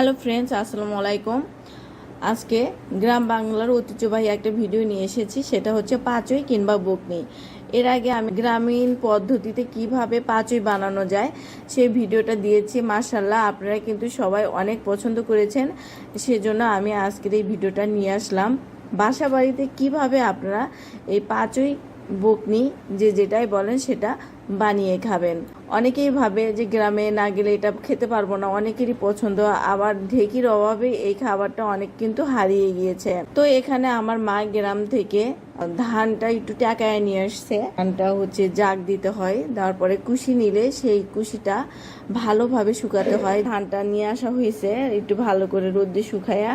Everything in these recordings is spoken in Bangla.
হ্যালো ফ্রেন্ডস, আসসালামু আলাইকুম। আজকে গ্রাম বাংলার ঐতিহ্যবাহী একটা ভিডিও নিয়ে এসেছি, সেটা হচ্ছে পাঁচই কিংবা বকনি। এর আগে আমি গ্রামীণ পদ্ধতিতে কীভাবে পাঁচই বানানো যায়, সেই ভিডিওটা দিয়েছি। মার্শাল্লাহ আপনারা কিন্তু সবাই অনেক পছন্দ করেছেন, সেজন্য আমি আজকের এই ভিডিওটা নিয়ে আসলাম। বাসা বাড়িতে কীভাবে আপনারা এই পাঁচই বকনি, যে যেটাই বলেন সেটা বানিয়ে খাবেন। অনেকেই ভাবে যে গ্রামে না গেলে এটা খেতে পারব না, অনেকেরই পছন্দ। আবার ঢেকির অভাবে এই খাবারটা অনেক কিন্তু হারিয়ে গিয়েছে। তো এখানে আমার মা গ্রাম থেকে ধানটা একটু টাকায় নিয়ে আসছে। ধানটা হচ্ছে জাগ দিতে হয়, তারপরে কুশি নিলে সেই কুশিটা ভালোভাবে শুকাতে হয়। ধানটা নিয়ে আসা হয়েছে, একটু ভালো করে রোদ্রে শুকায়া।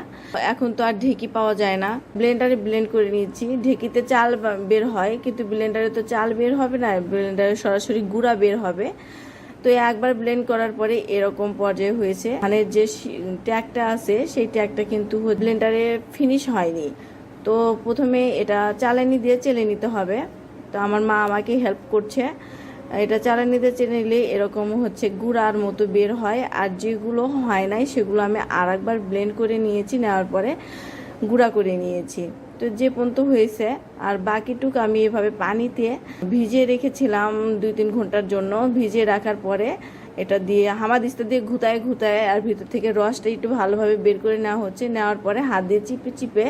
এখন তো আর ঢেকি পাওয়া যায় না। ব্লেন্ডারে ব্লেন্ড করে নিচ্ছি। ঢেকিতে চাল বের হয়, কিন্তু ব্লেন্ডারে তো চাল বের হবে না, ব্লেন্ডারে সরাসরি গুঁড়া বের হবে। তো একবার ব্লেন্ড করার পরে এরকম পর্যায়ে হয়েছে। মানে যে ট্যাগটা আছে, সেই ট্যাগটা কিন্তু ব্লেন্ডারে ফিনিশ হয়নি। তো প্রথমে এটা চালানি দিয়ে চেলে নিতে হবে। তো আমার মা আমাকে হেল্প করছে। এটা চালানিতে চেলে নিলে এরকম হচ্ছে গুঁড়ার মতো বের হয়। আর যেগুলো হয় নাই, সেগুলো আমি আর একবার ব্লেন্ড করে নিয়েছি, নেওয়ার পরে গুঁড়া করে নিয়েছি। তো যে পর্যন্ত হয়েছে, আর বাকিটুক আমি এভাবে পানিতে ভিজিয়ে রেখেছিলাম দুই তিন ঘণ্টার জন্য। ভিজিয়ে রাখার পরে এটা দিয়ে হামাদিস্তা দিয়ে ঘুতায় ঘুতায় আর ভিতর থেকে রসটা একটু ভালোভাবে বের করে নেওয়া হচ্ছে। নেওয়ার পরে হাত দিয়ে চিপে চিপে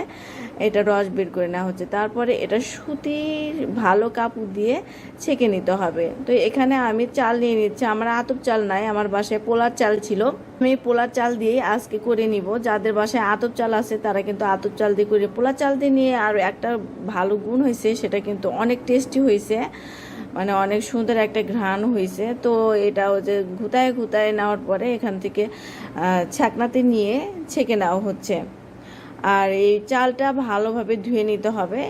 এটা রস বের করে নেওয়া হচ্ছে। তারপরে এটা সুতির ভালো কাপড় দিয়ে ছেঁকে নিতে হবে। তো এখানে আমি চাল নিয়ে নিচ্ছি। আমার আতপ চাল নাই, আমার বাসায় পোলার চাল ছিল। আমি পোলার চাল দিয়ে আজকে করে নিব। যাদের বাসায় আতপ চাল আছে, তারা কিন্তু আতপ চাল দিয়ে করে, পোলার চাল দিয়ে নিয়ে আর একটা ভালো গুণ হয়েছে, সেটা কিন্তু অনেক টেস্টি হয়েছে। মানে অনেক সুন্দর একটা ঘ্রাণ হয়েছে তো এটা যে ঘুতায় ঘুতায় নেওয়ার পরে এখান থেকে ছাকনাতে নিয়ে ছেঁকে নেওয়া হচ্ছে। আর এই চালটা ভালোভাবে ধুয়ে নিতে হবে।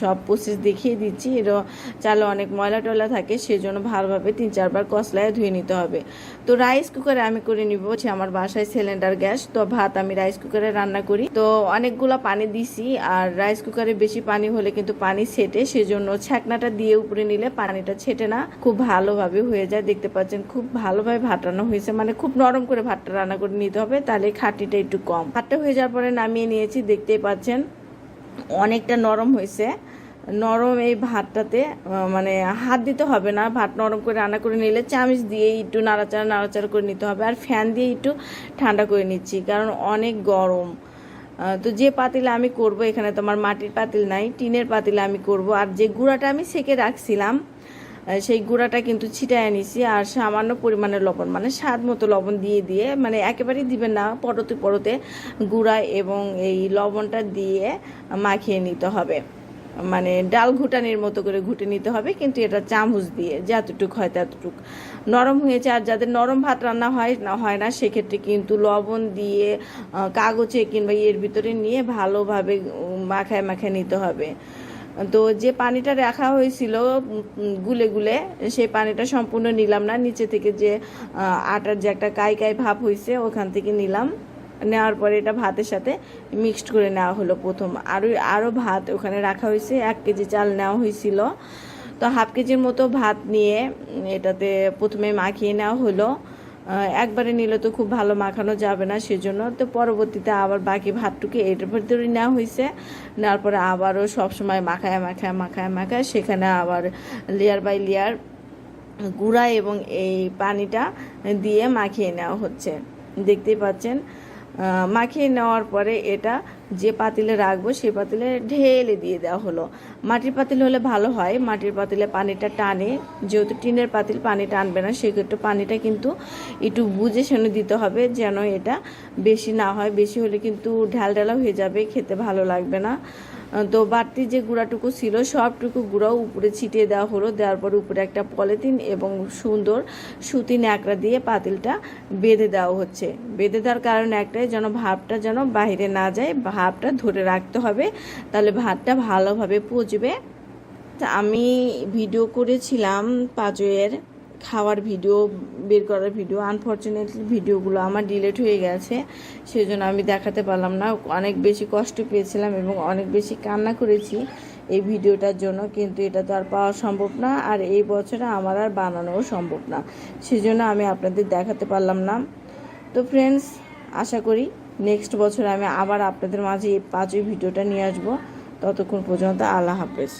সব প্রসেস দেখিয়ে দিচ্ছি। এর চালে অনেক ময়লা টয়লা থাকে, সেজন্য ভালোভাবে তিন চারবার কসলায় ধুয়ে নিতে হবে। তো রাইস কুকারে আমি করে নিব হচ্ছে আমার বাসায় সিলিন্ডার গ্যাস। তো ভাত আমি রাইস কুকারে রান্না করি। তো অনেকগুলো পানি দিছি, আর রাইস কুকারে বেশি পানি হলে কিন্তু পানি ছেটে, সেজন্য ছাকনাটা দিয়ে উপরে নিলে পানিটা ছেটে না, খুব ভালোভাবে হয়ে যায়। দেখতে পাচ্ছেন খুব ভালোভাবে ভাত রান্না হয়েছে। মানে খুব নরম করে ভাতটা রান্না করে নিতে হবে, তাহলে খাটিটা একটু কম। ভাতটা হয়ে যাওয়ার পরে নামিয়ে নিয়েছি, দেখতেই পাচ্ছেন। অনেকটা নরম হয়েছে। নরম এই ভাতটাতে মানে হাত দিতে হবে না, ভাত নরম করে রান্না করে নিলে চামচ দিয়ে একটু নাড়াচাড়া নাড়াচাড়া করে নিতে হবে। আর ফ্যান দিয়ে একটু ঠান্ডা করে নিচ্ছি, কারণ অনেক গরম। তো যে পাতিলে আমি করব, এখানে তোমার মাটির পাতিল নাই, টিনের পাতিলে আমি করব। আর যে গুঁড়াটা আমি সেকে রাখছিলাম সেই গুঁড়াটা কিন্তু ছিটায় নিছি আর সামান্য পরিমাণে লবণ মানে স্বাদ মতো লবণ দিয়ে দিয়ে মানে একেবারেই দিবেন না, পরতে পরতে গুঁড়া এবং এই লবণটা দিয়ে মাখিয়ে নিতে হবে। মানে ডাল ঘুটানির মতো করে ঘুটে নিতে হবে, কিন্তু এটা চামচ দিয়ে, যতটুক হয় ততটুক। নরম হয়েছে, আর যাদের নরম ভাত রান্না হয়, না হয় না, সেক্ষেত্রে কিন্তু লবণ দিয়ে কাগজে কিংবা এর ভিতরে নিয়ে ভালোভাবে মাখায় মাখায় নিতে হবে। তো যে পানিটা রাখা হয়েছিল, গুলে গুলে, সেই পানিটা সম্পূর্ণ নিলাম না। নিচে থেকে যে আটার যে একটা কাই কাই ভাব হয়েছে ওখান থেকে নিলাম। নেওয়ার পরে এটা ভাতের সাথে মিক্সড করে নেওয়া হলো প্রথম। আরও আরও ভাত ওখানে রাখা হয়েছে, এক কেজি চাল নেওয়া হয়েছিল। তো হাফ কেজির মতো ভাত নিয়ে এটাতে প্রথমে মাখিয়ে নেওয়া হলো। একবারে নিলে তো খুব ভালো মাখানো যাবে না, সেজন্য তো পরবর্তীতে আবার বাকি ভাতটুকু এটার ভিতরে নেওয়া হয়েছে। নেওয়ার পরে আবারও সবসময় মাখায় মাখায় মাখায় মাখায়, সেখানে আবার লেয়ার বাই লেয়ার গুঁড়া এবং এই পানিটা দিয়ে মাখিয়ে নেওয়া হচ্ছে। দেখতেই পাচ্ছেন মাখিয়ে নেওয়ার পরে এটা যে পাতিলে রাখব সেই পাতিলে ঢেলে দিয়ে দেওয়া হলো। মাটির পাতিল হলে ভালো হয়, মাটির পাতিলে পানিটা টানে। যেহেতু টিনের পাতিল পানি টানবে না, সেক্ষেত্রে পানিটা কিন্তু একটু বুঝে শুনে দিতে হবে যেন এটা বেশি না হয়। বেশি হলে কিন্তু ঢাল ঢালা হয়ে যাবে, খেতে ভালো লাগবে না। তো বাড়তি যে গুঁড়াটুকু ছিল, সবটুকু গুঁড়াও উপরে ছিটিয়ে দেওয়া হলো। দেওয়ার পর উপরে একটা পলিথিন এবং সুন্দর সুতি ন্যাকড়া দিয়ে পাতিলটা বেঁধে দেওয়া হচ্ছে। বেঁধে দেওয়ার কারণ একটাই, যেন ভাবটা যেন বাইরে না যায় ভাবটা ধরে রাখতে হবে, তাহলে ভাতটা ভালোভাবে পচবে। আমি ভিডিও করেছিলাম পাজয়ের খাওয়ার ভিডিও, বের করার ভিডিও আনফর্চুনেটলি ভিডিওগুলো আমার ডিলেট হয়ে গেছে, সেজন্য আমি দেখাতে পারলাম না। অনেক বেশি কষ্ট পেয়েছিলাম এবং অনেক বেশি কান্না করেছি এই ভিডিওটার জন্য, কিন্তু এটা তো আর পাওয়া সম্ভব না, আর এই বছরে আমার আর বানানোও সম্ভব না, সেজন্য আমি আপনাদের দেখাতে পারলাম না। তো ফ্রেন্ডস আশা করি নেক্সট বছর আমি আবার আপনাদের মাঝে এই পাঁচই ভিডিওটা নিয়ে আসব। ততক্ষণ পর্যন্ত আল্লাহ হাফেজ।